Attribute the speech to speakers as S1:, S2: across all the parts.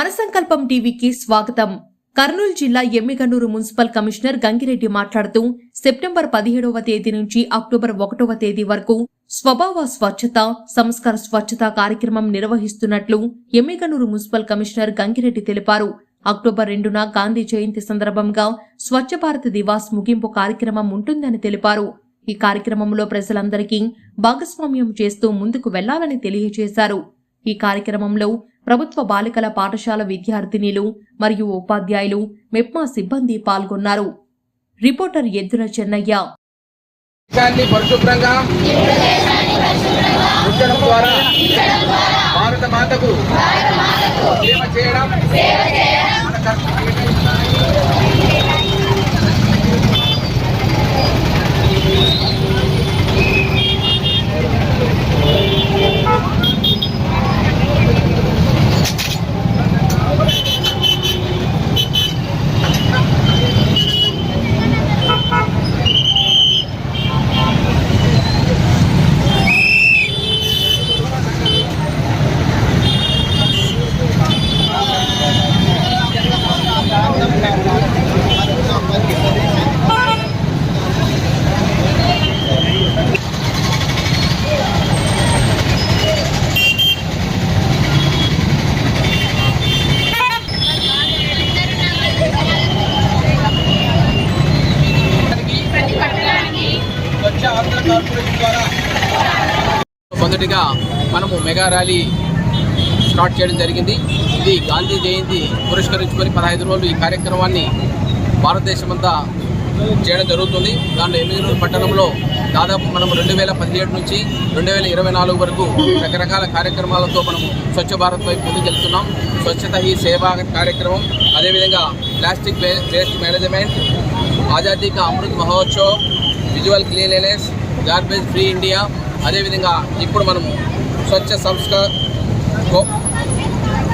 S1: జనసంకల్పం టీవీకి స్వాగతం. కర్నూలు జిల్లా ఎమ్మిగనూరు మున్సిపల్ కమిషనర్ గంగిరెడ్డి మాట్లాడుతూ సెప్టెంబర్ పదిహేడవ తేదీ నుంచి అక్టోబర్ ఒకటవ తేదీ వరకు స్వభావ స్వచ్ఛత సంస్కార స్వచ్ఛత కార్యక్రమం నిర్వహిస్తున్నట్లు ఎమ్మిగనూరు మున్సిపల్ కమిషనర్ గంగిరెడ్డి తెలిపారు. అక్టోబర్ రెండున గాంధీ జయంతి సందర్భంగా స్వచ్ఛ భారత్ దివాస్ ముగింపు కార్యక్రమం ఉంటుందని తెలిపారు. ఈ కార్యక్రమంలో ప్రజలందరికీ భాగస్వామ్యం చేస్తూ ముందుకు వెళ్ళాలని తెలియజేశారు. ఈ కార్యక్రమంలో ప్రభుత్వ బాలికల పాఠశాల విద్యార్థినిలు మరియు ఉపాధ్యాయులు మెప్మా సిబ్బంది పాల్గొన్నారు. రిపోర్టర్ ఎద్దుల చెన్నయ్య.
S2: పరిశుభ్రంగా ద్వారా భారత మాతకు సేవ చేయడం మన ఆంధ్ర కార్పొరేషన్ ద్వారా మొదటిగా మనము మెగా ర్యాలీ స్టార్ట్ చేయడం జరిగింది. ఇది గాంధీ జయంతి పురస్కరించుకొని పదహైదు రోజులు ఈ కార్యక్రమాన్ని భారతదేశమంతా చేయడం జరుగుతుంది. దాంట్లో ఎమ్మిగనూరు పట్టణంలో దాదాపు మనం రెండు వేల పదిహేడు నుంచి రెండు వేల ఇరవై నాలుగు వరకు రకరకాల కార్యక్రమాలతో మనం స్వచ్ఛ భారత్ వైపు ముందుకెళ్తున్నాం స్వచ్ఛత ఈ సేవా కార్యక్రమం అదేవిధంగా plastic waste management Azadi ka Amrit Mahotsav visual cleanliness garbage free India అదేవిధంగా ఇప్పుడు మనము స్వచ్ఛ సంస్కార్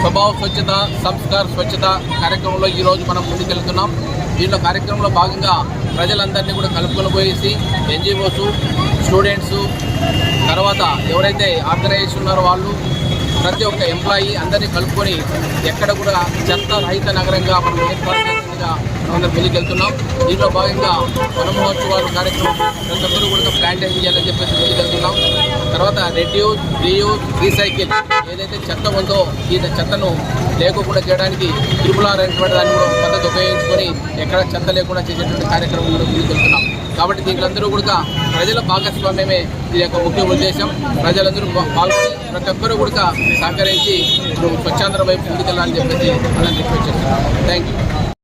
S2: స్వభావ స్వచ్ఛత సంస్కార్ స్వచ్ఛత కార్యక్రమంలో ఈరోజు మనం ముందుకెళ్తున్నాం. దీంట్లో కార్యక్రమంలో భాగంగా ప్రజలందరినీ కూడా కలుపుకొని పోయేసి ఎన్జిఓస్ స్టూడెంట్స్ తర్వాత ఎవరైతే ఆర్గనైజేషన్ ఉన్నారో వాళ్ళు ప్రతి ఒక్క ఎంప్లాయీ అందరినీ కలుపుకొని ఎక్కడ కూడా చెత్త రహిత నగరంగా మనం ఏర్పాటు మీద మనం వెళ్తున్నాం దీంట్లో భాగంగా వన కార్యక్రమం ప్రతి కూడా ప్లాన్ చేయాలని చెప్పేసి ముందుకెళ్తున్నాం. తర్వాత రెడ్యూస్ రీయూజ్ రీసైకిల్ ఏదైతే చెత్త ఉందో ఈ చెత్తను లేకుండా చేయడానికి త్రిపుల అనేటువంటి దాన్ని కూడా పద్ధతి ఉపయోగించుకొని ఎక్కడ చెత్త లేకుండా చేసేటువంటి కార్యక్రమం కూడా ముందుకెళ్తున్నాం. కాబట్టి దీంట్లో కూడా ప్రజల భాగస్వామ్యమే ఇది యొక్క ముఖ్య ఉద్దేశం. ప్రజలందరూ పాల్గొని ప్రతి ఒక్కరూ కూడా సహకరించి ఇప్పుడు స్వచ్ఛాంధ్ర వైపు ముందుకెళ్ళాలని చెప్పేసి మనం రిక్వెస్ట్ చేస్తున్నాం. Thank you